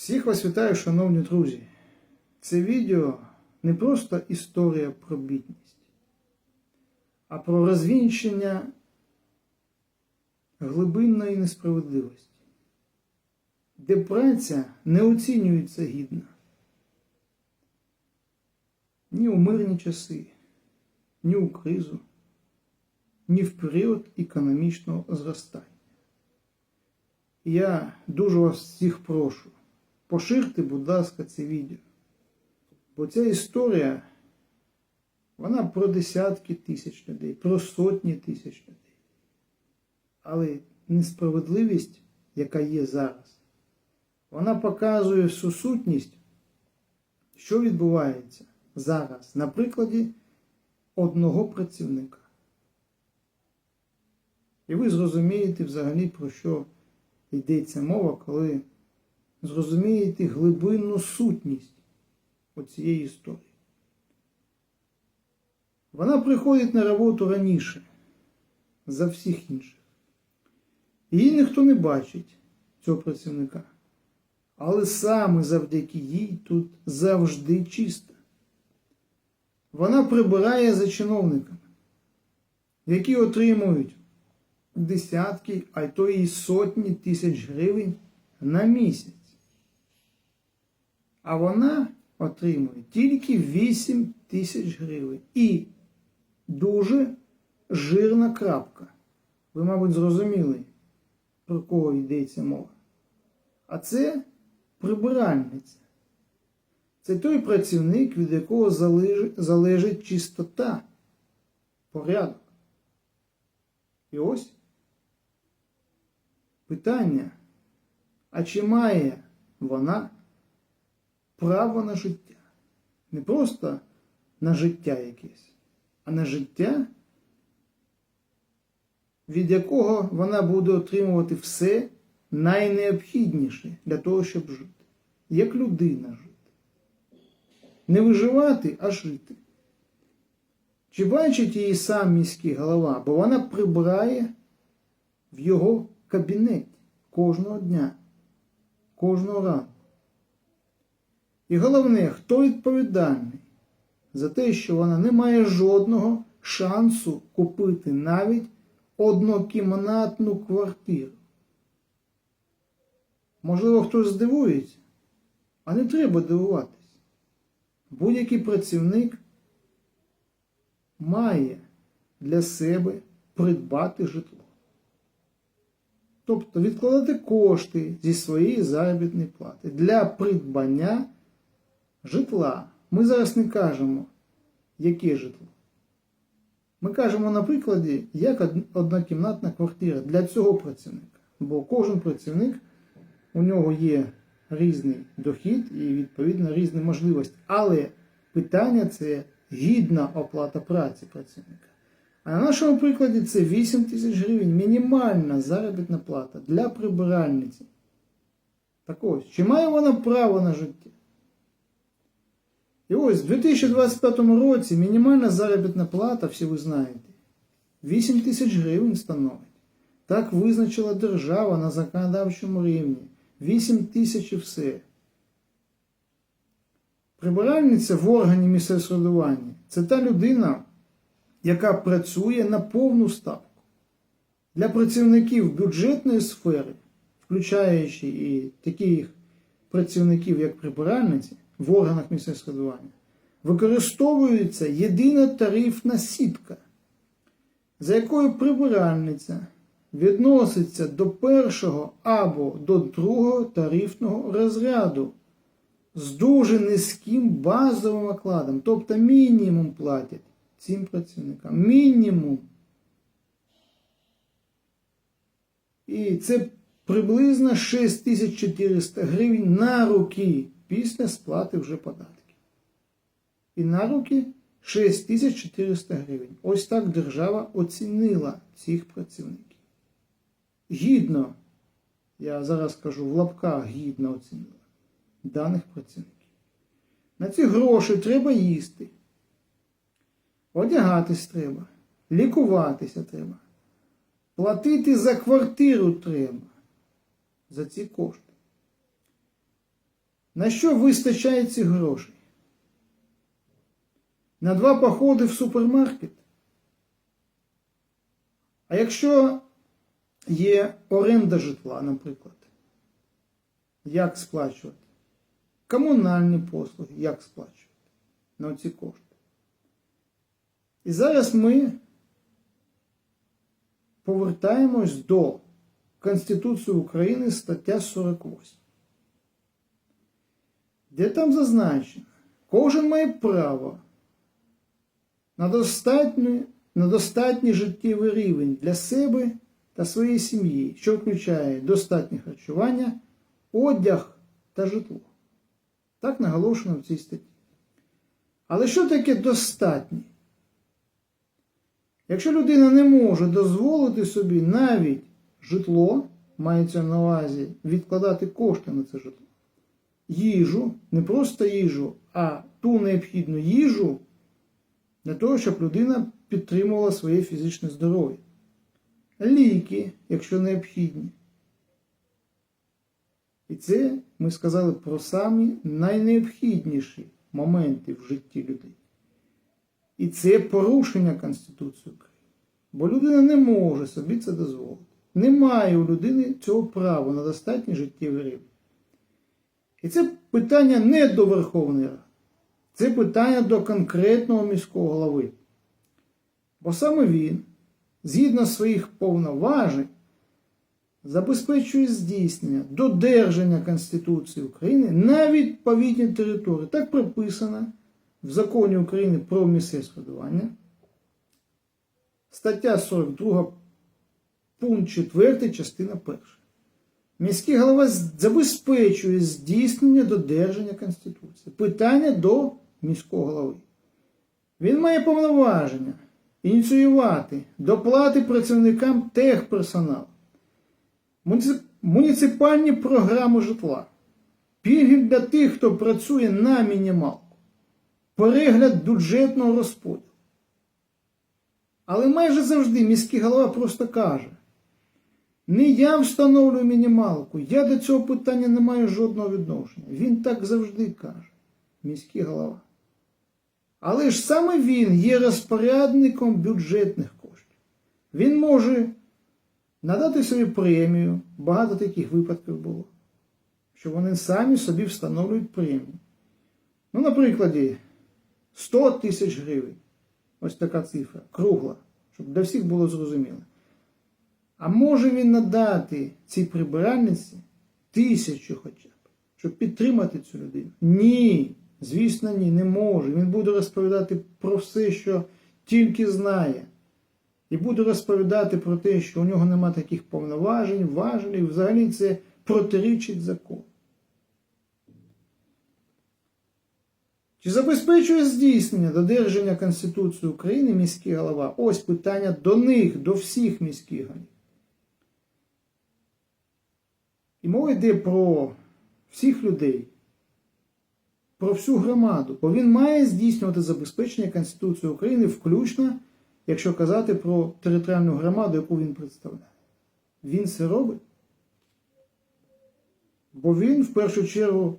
Всіх вас вітаю, шановні друзі. Це відео не просто історія про бідність, а про розвінчення глибинної несправедливості, де праця не оцінюється гідно ні у мирні часи, ні у кризу, ні в період економічного зростання. Я дуже вас всіх прошу, поширте, будь ласка, це відео. Бо ця історія, вона про десятки тисяч людей, про сотні тисяч людей. Але несправедливість, яка є зараз, вона показує всю сутність, що відбувається зараз на прикладі одного працівника. І ви зрозумієте взагалі, про що йдеться мова, коли зрозумієте глибинну сутність оцієї історії. Вона приходить на роботу раніше за всіх інших. Її ніхто не бачить, цього працівника. Але саме завдяки їй тут завжди чисто. Вона прибирає за чиновниками, які отримують десятки, а й то і сотні тисяч гривень на місяць. А вона отримує тільки 8 тисяч гривень. І дуже жирна крапка. Ви, мабуть, зрозуміли, про кого йдеться мова. А це прибиральниця. Це той працівник, від якого залежить, чистота, порядок. І ось питання, а чи має вона право на життя? Не просто на життя якесь, а на життя, від якого вона буде отримувати все найнеобхідніше для того, щоб жити. Як людина жити. Не виживати, а жити. Чи бачить її сам міський голова, бо вона прибирає в його кабінеті кожного дня, кожного ранку. І головне, хто відповідальний за те, що вона не має жодного шансу купити навіть однокімнатну квартиру. Можливо, хтось здивується, а не треба дивуватись. Будь-який працівник має для себе придбати житло. Тобто відкладати кошти зі своєї заробітної плати для придбання житла. Ми зараз не кажемо, яке житло. Ми кажемо на прикладі, як однокімнатна квартира для цього працівника. Бо кожен працівник, у нього є різний дохід і, відповідно, різні можливості. Але питання це гідна оплата праці працівника. А на нашому прикладі це 8 тисяч гривень мінімальна заробітна плата для прибиральниці. Так ось, чи має вона право на життя? І ось в 2025 році мінімальна заробітна плата, всі ви знаєте, 8 тисяч гривень становить. Так визначила держава на законодавчому рівні. 8 тисяч і все. Прибиральниця в органі місцевого самоврядування – це та людина, яка працює на повну ставку. Для працівників бюджетної сфери, включаючи і таких працівників, як прибиральниці, в органах місцевого самоврядування, використовується єдина тарифна сітка, за якою прибиральниця відноситься до першого або до другого тарифного розряду з дуже низьким базовим окладом, тобто мінімум платять цим працівникам. Мінімум. І це приблизно 6400 гривень на руки після сплати вже податків. І на руки 6400 гривень. Ось так держава оцінила цих працівників. Гідно, я зараз кажу в лапках гідно оцінила даних працівників. На ці гроші треба їсти. Одягатись треба, лікуватися треба. Платити за квартиру треба. За ці кошти. На що вистачає цих грошей? На два походи в супермаркет? А якщо є оренда житла, наприклад, як сплачувати? Комунальні послуги, як сплачувати на ці кошти? І зараз ми повертаємось до Конституції України стаття 48. Де там зазначено, кожен має право на достатній, на достатній життєвий рівень для себе та своєї сім'ї, що включає достатнє харчування, одяг та житло. Так наголошено в цій статті. Але що таке достатнє? Якщо людина не може дозволити собі навіть житло, мається на увазі відкладати кошти на це житло, їжу, не просто їжу, а ту необхідну їжу для того, щоб людина підтримувала своє фізичне здоров'я. Ліки, якщо необхідні. І це ми сказали про самі найнеобхідніші моменти в житті людей. І це порушення Конституції України. Бо людина не може собі це дозволити. Немає у людини цього права на достатній життєвий рівень. І це питання не до Верховної Ради. Це питання до конкретного міського голови. Бо саме він, згідно своїх повноважень, забезпечує здійснення додержання Конституції України на відповідній території. Так прописано в законі України про місцеве самоврядування. Стаття 42, пункт 4, частина 1. Міський голова забезпечує здійснення додержання Конституції. Питання до міського голови. Він має повноваження ініціювати доплати працівникам техперсоналу, муніципальні програми житла, пільги для тих, хто працює на мінімалку, перегляд бюджетного розподілу. Але майже завжди міський голова просто каже, не я встановлюю мінімалку, я до цього питання не маю жодного відношення. Він так завжди каже, міський голова. Але ж саме він є розпорядником бюджетних коштів. Він може надати собі премію, багато таких випадків було, що вони самі собі встановлюють премію. Ну, наприклад, 100 тисяч гривень. Ось така цифра, кругла, щоб для всіх було зрозуміло. А може він надати цій прибиральниці тисячу хоча б, щоб підтримати цю людину? Ні, звісно, ні, не може. Він буде розповідати про все, що тільки знає. І буде розповідати про те, що у нього нема таких повноважень, важелів, взагалі це протирічить закону. Чи забезпечує здійснення додержання Конституції України міський голова? Ось питання до них, до всіх міських голів. І мова йде про всіх людей, про всю громаду, бо він має здійснювати забезпечення Конституції України, включно, якщо казати про територіальну громаду, яку він представляє. Він це робить. Бо він в першу чергу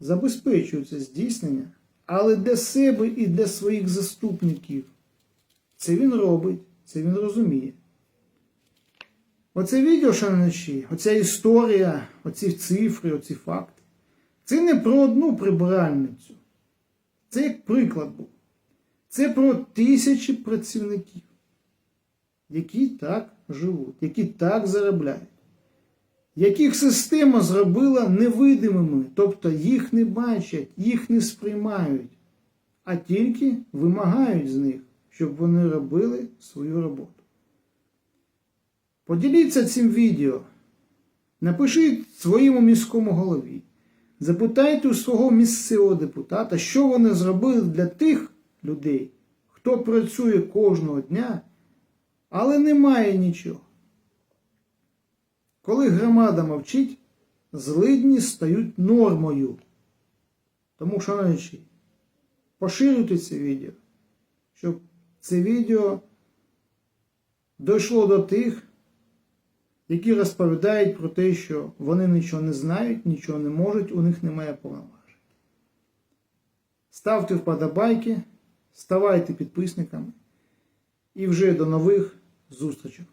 забезпечує це здійснення, але для себе і для своїх заступників. Це він робить, це він розуміє. Оце відео, шановничі, оця історія, оці цифри, оці факти. Це не про одну прибиральницю. Це як приклад був. Це про тисячі працівників, які так живуть, які так заробляють, яких система зробила невидимими, тобто їх не бачать, їх не сприймають, а тільки вимагають з них, щоб вони робили свою роботу. Поділіться цим відео. Напишіть своєму міському голові. Запитайте у свого місцевого депутата, що вони зробили для тих людей, хто працює кожного дня, але не має нічого. Коли громада мовчить, злидні стають нормою. Тому, шановні, поширюйте це відео, щоб це відео дійшло до тих, які розповідають про те, що вони нічого не знають, нічого не можуть, у них немає повноважень. Ставте вподобайки, ставайте підписниками і вже до нових зустрічей.